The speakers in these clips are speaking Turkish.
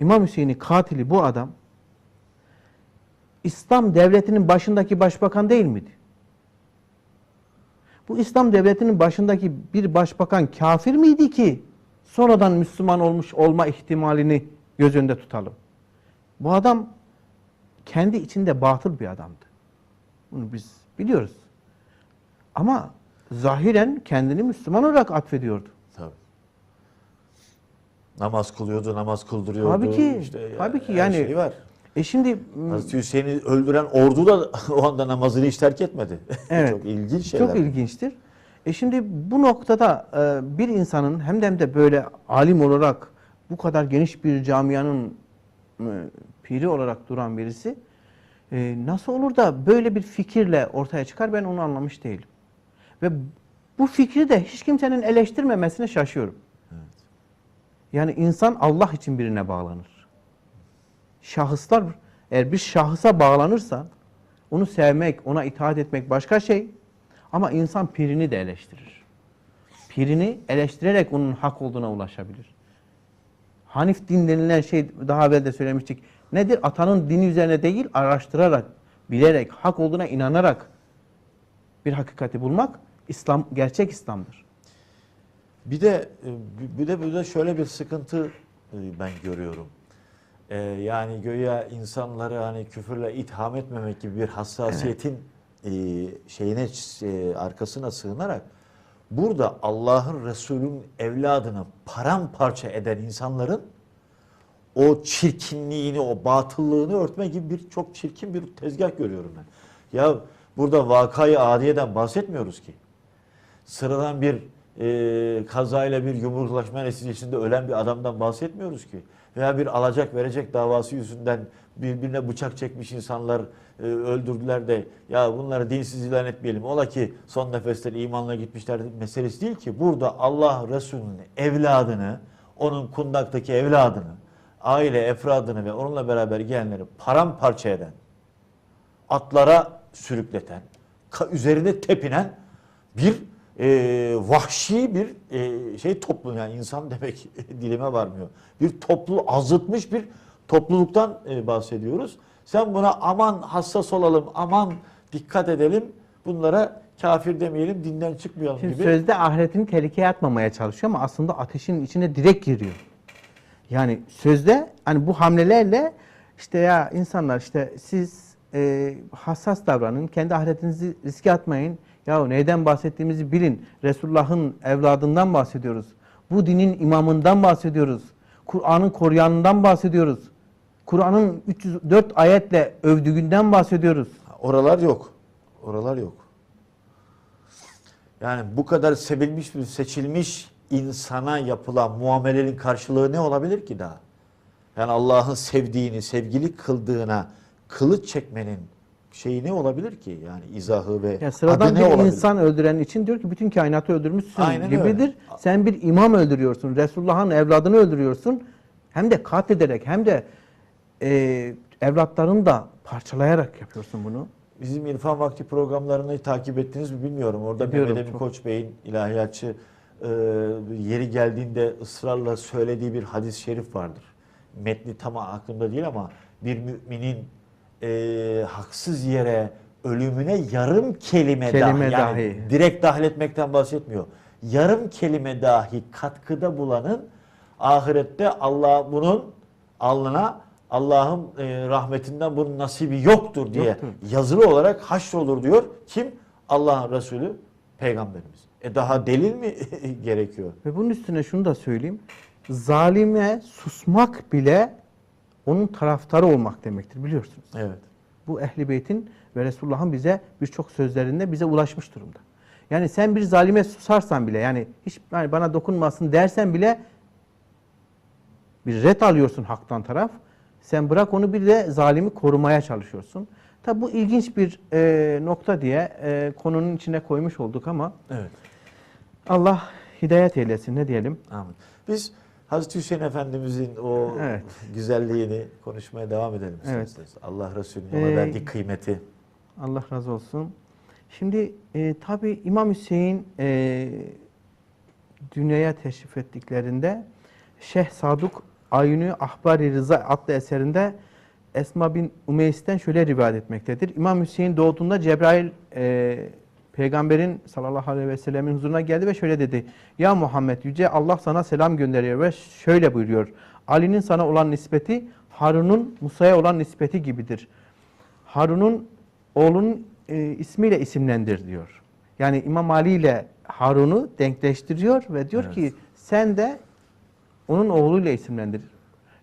İmam Hüseyin'i katili bu adam İslam devletinin başındaki başbakan değil miydi? Bu İslam devletinin başındaki bir başbakan kafir miydi ki sonradan Müslüman olmuş olma ihtimalini göz önünde tutalım? Bu adam kendi içinde batıl bir adamdı. Bunu biz biliyoruz. Ama zahiren kendini Müslüman olarak atfediyordu. Namaz kılıyordu, namaz kıldırıyordu. Tabii ki, İşte ya- tabii ki yani- şey var. E şimdi Hazreti Hüseyin'i öldüren ordu da o anda namazını hiç terk etmedi. Evet. Çok ilginç şeyler. Çok ilginçtir. E şimdi bu noktada e, bir insanın hem de hem de böyle alim olarak bu kadar geniş bir camianın e, piri olarak duran birisi e, nasıl olur da böyle bir fikirle ortaya çıkar ben onu anlamış değilim. Ve bu fikri de hiç kimsenin eleştirmemesine şaşıyorum. Yani insan Allah için birine bağlanır. Şahıslar eğer bir şahısa bağlanırsa onu sevmek, ona itaat etmek başka şey. Ama insan pirini de eleştirir. Pirini eleştirerek onun hak olduğuna ulaşabilir. Hanif din denilen şey daha evvel de söylemiştik. Nedir? Atanın dini üzerine değil, araştırarak, bilerek, hak olduğuna inanarak bir hakikati bulmak İslam gerçek İslam'dır. Bir de e, bir de bir de şöyle bir sıkıntı e, ben görüyorum. E, yani göya insanları hani küfürle itham etmemek gibi bir hassasiyetin e, şeyine e, arkasına sığınarak burada Allah'ın Resulü'nün evladını paramparça eden insanların o çirkinliğini, o batıllığını örtme gibi bir çok çirkin bir tezgah görüyorum ben. Ya burada vakayı adiyeden bahsetmiyoruz ki. Sıradan bir e, kazayla bir yumruklaşma neticesinde ölen bir adamdan bahsetmiyoruz ki. Veya bir alacak verecek davası yüzünden birbirine bıçak çekmiş insanlar e, öldürdüler de ya bunları dinsiz ilan etmeyelim. Ola ki son nefeste imanla gitmişler meselesi değil ki. Burada Allah Resulü'nün evladını, onun kundaktaki evladını, aile efradını ve onunla beraber gelenleri paramparça eden, atlara sürükleten, üzerine tepinen bir e, vahşi bir e, şey toplum yani insan demek dilime varmıyor. Bir toplu azıtmış bir topluluktan e, bahsediyoruz. Sen buna aman hassas olalım, aman dikkat edelim, bunlara kafir demeyelim, dinden çıkmayalım Şimdi gibi. sözde ahiretini tehlikeye atmamaya çalışıyor ama aslında ateşin içine direkt giriyor. Yani sözde hani bu hamlelerle işte ya insanlar işte siz e, hassas davranın, kendi ahiretinizi riske atmayın. Ya neyden bahsettiğimizi bilin. Resulullah'ın evladından bahsediyoruz. Bu dinin imamından bahsediyoruz. Kur'an'ın koruyanından bahsediyoruz. Kur'an'ın 304 ayetle övdüğünden bahsediyoruz. Oralar yok. Oralar yok. Yani bu kadar sevilmiş seçilmiş insana yapılan muamelenin karşılığı ne olabilir ki daha? Yani Allah'ın sevdiğini, sevgili kıldığına kılıç çekmenin şeyi ne olabilir ki? Yani izahı ve Ya sıradan adı ne bir olabilir? insan öldüren için diyor ki bütün kainatı öldürmüşsün Aynen gibidir. öyle. Sen bir imam öldürüyorsun. Resulullah'ın evladını öldürüyorsun. Hem de katlederek hem de e, evlatlarını da parçalayarak yapıyorsun bunu. Bizim İrfan Vakti programlarını takip ettiniz mi bilmiyorum. Orada Ediyorum, Mehmet Emin çok. Koç Bey'in ilahiyatçı e, yeri geldiğinde ısrarla söylediği bir hadis-i şerif vardır. Metni tam aklımda değil ama bir müminin e, haksız yere ölümüne yarım kelime, Kelime dahi, yani dahi. direkt dahil etmekten bahsetmiyor. Yarım kelime dahi katkıda bulanın ahirette Allah bunun alnına Allah'ın e, rahmetinden bunun nasibi yoktur diye Yoktur. yazılı olarak haşrolur diyor. Kim? Allah'ın Resulü Peygamberimiz. E daha delil mi gerekiyor? Ve bunun üstüne şunu da söyleyeyim. Zalime susmak bile onun taraftarı olmak demektir biliyorsunuz. Evet. Bu Ehli Beyt'in ve Resulullah'ın bize birçok sözlerinde bize ulaşmış durumda. Yani sen bir zalime susarsan bile yani hiç yani bana dokunmasın dersen bile bir ret alıyorsun haktan taraf. Sen bırak onu bir de zalimi korumaya çalışıyorsun. Tabi bu ilginç bir e, nokta diye e, konunun içine koymuş olduk ama Evet. Allah hidayet eylesin ne diyelim. Amin. Biz Hazreti Hüseyin Efendimizin o Evet. güzelliğini konuşmaya devam edelim Evet. isterseniz. Allah Resulü'nün ona Ee, verdiği kıymeti. Allah razı olsun. Şimdi e, tabi İmam Hüseyin e, dünyaya teşrif ettiklerinde Şeyh Saduk Ayünü Ahbari Rıza adlı eserinde Esma bin Umeys'ten şöyle rivayet etmektedir. İmam Hüseyin doğduğunda Cebrail e, peygamberin sallallahu aleyhi ve sellemin huzuruna geldi ve şöyle dedi. Ya Muhammed yüce Allah sana selam gönderiyor ve şöyle buyuruyor. Ali'nin sana olan nispeti Harun'un Musa'ya olan nispeti gibidir. Harun'un oğlunun e, ismiyle isimlendir diyor. Yani İmam Ali ile Harun'u denkleştiriyor ve diyor Evet. ki sen de onun oğluyla isimlendir.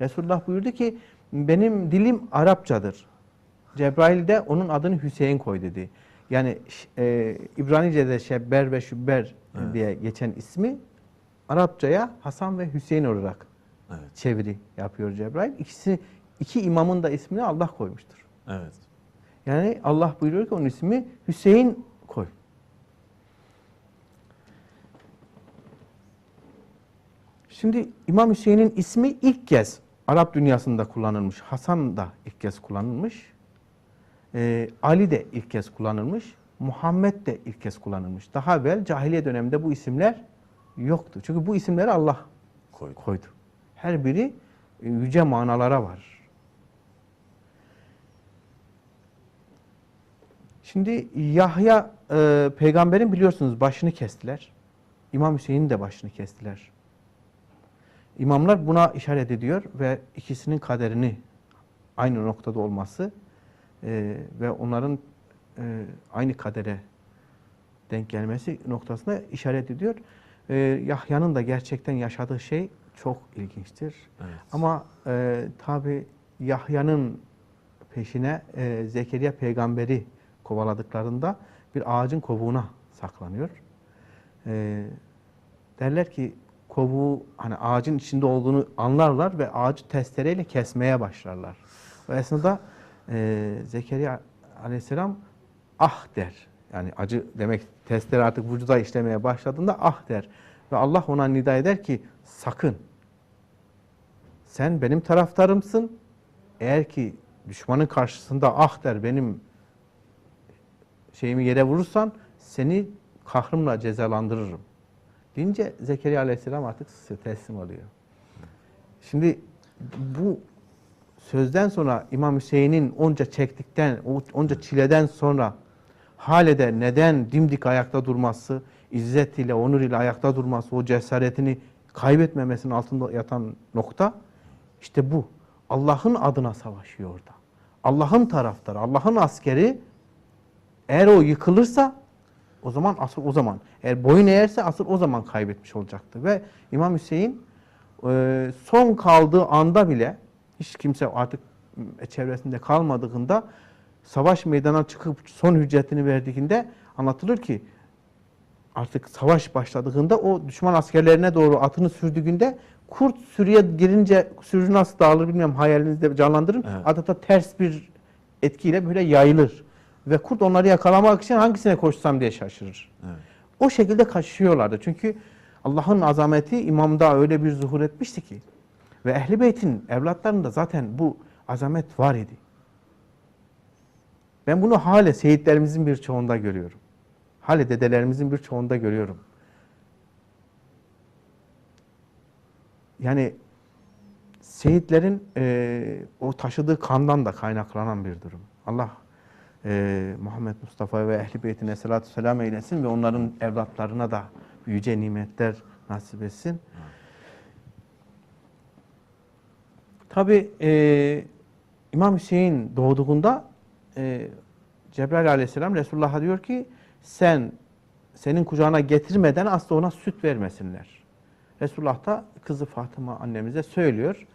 Resulullah buyurdu ki benim dilim Arapçadır. Cebrail de onun adını Hüseyin koy dedi. Yani e, İbranice'de Şebber ve Şübber Evet. diye geçen ismi Arapçaya Hasan ve Hüseyin olarak Evet. çeviri yapıyor Cebrail. İkisi iki imamın da ismini Allah koymuştur. Evet. Yani Allah buyuruyor ki onun ismi Hüseyin koy. Şimdi İmam Hüseyin'in ismi ilk kez Arap dünyasında kullanılmış. Hasan da ilk kez kullanılmış. Ee, Ali de ilk kez kullanılmış. Muhammed de ilk kez kullanılmış. Daha evvel cahiliye döneminde bu isimler yoktu. Çünkü bu isimleri Allah Koydu. koydu. Her biri e, yüce manalara var. Şimdi Yahya e, peygamberin biliyorsunuz başını kestiler. İmam Hüseyin'in de başını kestiler. İmamlar buna işaret ediyor ve ikisinin kaderini aynı noktada olması e, ve onların e, aynı kadere denk gelmesi noktasına işaret ediyor. E, Yahya'nın da gerçekten yaşadığı şey çok ilginçtir. Evet. Ama e, tabi Yahya'nın peşine e, Zekeriya peygamberi kovaladıklarında bir ağacın kovuğuna saklanıyor. E, derler ki kovuğu hani ağacın içinde olduğunu anlarlar ve ağacı testereyle kesmeye başlarlar. O esnada e, Zekeriya aleyhisselam ah der. Yani acı demek testere artık vücuda işlemeye başladığında ah der. Ve Allah ona nida eder ki sakın sen benim taraftarımsın. Eğer ki düşmanın karşısında ah der benim şeyimi yere vurursan seni kahrımla cezalandırırım. Deyince Zekeriya Aleyhisselam artık teslim oluyor. Şimdi bu sözden sonra İmam Hüseyin'in onca çektikten, onca çileden sonra halede neden dimdik ayakta durması, izzet ile, onur ile ayakta durması, o cesaretini kaybetmemesinin altında yatan nokta işte bu. Allah'ın adına savaşıyor orada. Allah'ın taraftarı, Allah'ın askeri eğer o yıkılırsa o zaman asıl o zaman. Eğer boyun eğerse asıl o zaman kaybetmiş olacaktı. Ve İmam Hüseyin son kaldığı anda bile hiç kimse artık çevresinde kalmadığında savaş meydana çıkıp son hüccetini verdiğinde anlatılır ki artık savaş başladığında o düşman askerlerine doğru atını sürdüğünde kurt sürüye girince sürü nasıl dağılır bilmiyorum hayalinizde canlandırın. Evet. Adeta ters bir etkiyle böyle yayılır. Ve kurt onları yakalamak için hangisine koşsam diye şaşırır. Evet. O şekilde kaçışıyorlardı. Çünkü Allah'ın azameti imamda öyle bir zuhur etmişti ki. Ve Ehl-i Beyt'in evlatlarında zaten bu azamet var idi. Ben bunu hale seyitlerimizin bir çoğunda görüyorum. Hale dedelerimizin bir çoğunda görüyorum. Yani seyitlerin e, o taşıdığı kandan da kaynaklanan bir durum. Allah e, Muhammed Mustafa ve Ehl-i Beytine salatu selam eylesin ve onların evlatlarına da yüce nimetler nasip etsin. Tabi e, İmam Hüseyin doğduğunda e, Cebrail aleyhisselam Resulullah'a diyor ki sen senin kucağına getirmeden asla ona süt vermesinler. Resulullah da kızı Fatıma annemize söylüyor.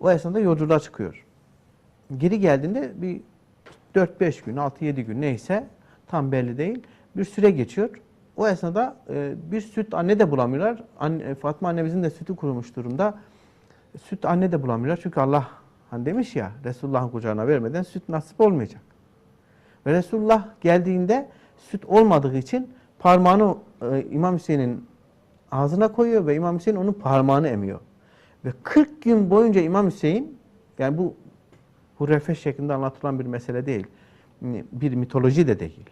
O esnada yolculuğa çıkıyor. Geri geldiğinde bir 4-5 gün, 6-7 gün neyse tam belli değil. Bir süre geçiyor. O esnada e, bir süt anne de bulamıyorlar. Anne, Fatma annemizin de sütü kurumuş durumda. Süt anne de bulamıyorlar. Çünkü Allah hani demiş ya Resulullah'ın kucağına vermeden süt nasip olmayacak. Ve Resulullah geldiğinde süt olmadığı için parmağını e, İmam Hüseyin'in ağzına koyuyor ve İmam Hüseyin onun parmağını emiyor. Ve 40 gün boyunca İmam Hüseyin yani bu hurrefe şeklinde anlatılan bir mesele değil. Bir mitoloji de değil.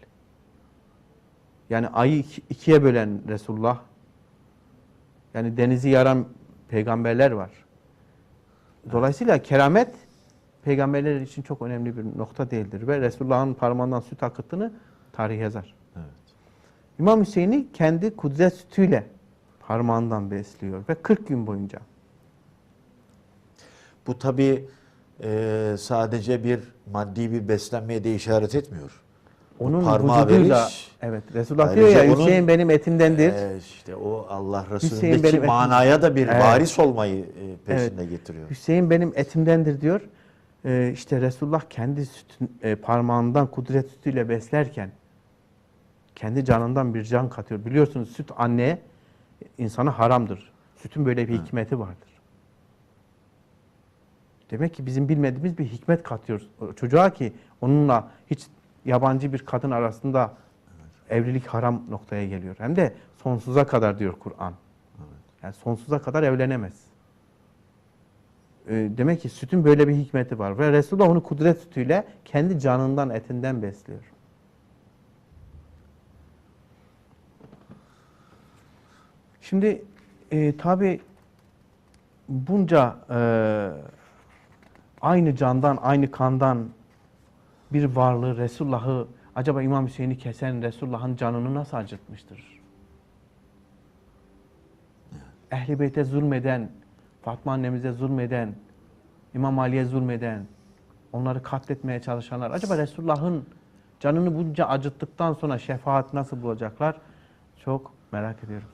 Yani ayı iki- ikiye bölen Resulullah yani denizi yaran peygamberler var. Dolayısıyla keramet peygamberler için çok önemli bir nokta değildir ve Resulullah'ın parmağından süt akıttığını tarih yazar. Evet. İmam Hüseyin'i kendi kudret sütüyle parmağından besliyor ve 40 gün boyunca. Bu tabi sadece bir maddi bir beslenmeye de işaret etmiyor. Onun parmağı vücuduyla veriş, evet Resulullah Ayrıca diyor ya onun- Hüseyin benim etimdendir. e, işte o Allah Resulü'ndeki manaya da bir Evet. varis olmayı e, peşinde getiriyor. Hüseyin benim etimdendir diyor. Ee, işte Resulullah kendi sütün, e, parmağından kudret sütüyle beslerken kendi canından bir can katıyor. Biliyorsunuz süt anneye insana haramdır. Sütün böyle bir hikmeti vardır. Demek ki bizim bilmediğimiz bir hikmet katıyor çocuğa ki onunla hiç yabancı bir kadın arasında evlilik haram noktaya geliyor. Hem de sonsuza kadar diyor Kur'an. Yani sonsuza kadar evlenemez. Ee, Demek ki sütün böyle bir hikmeti var. Ve Resulullah onu kudret sütüyle kendi canından, etinden besliyor. Şimdi e, tabi bunca e, aynı candan, aynı kandan bir varlığı Resulullah'ı acaba İmam Hüseyin'i kesen Resulullah'ın canını nasıl acıtmıştır? Ehli Beyt'e zulmeden, Fatma annemize zulmeden, İmam Ali'ye zulmeden, onları katletmeye çalışanlar acaba Resulullah'ın canını bunca acıttıktan sonra şefaat nasıl bulacaklar? Çok merak ediyorum.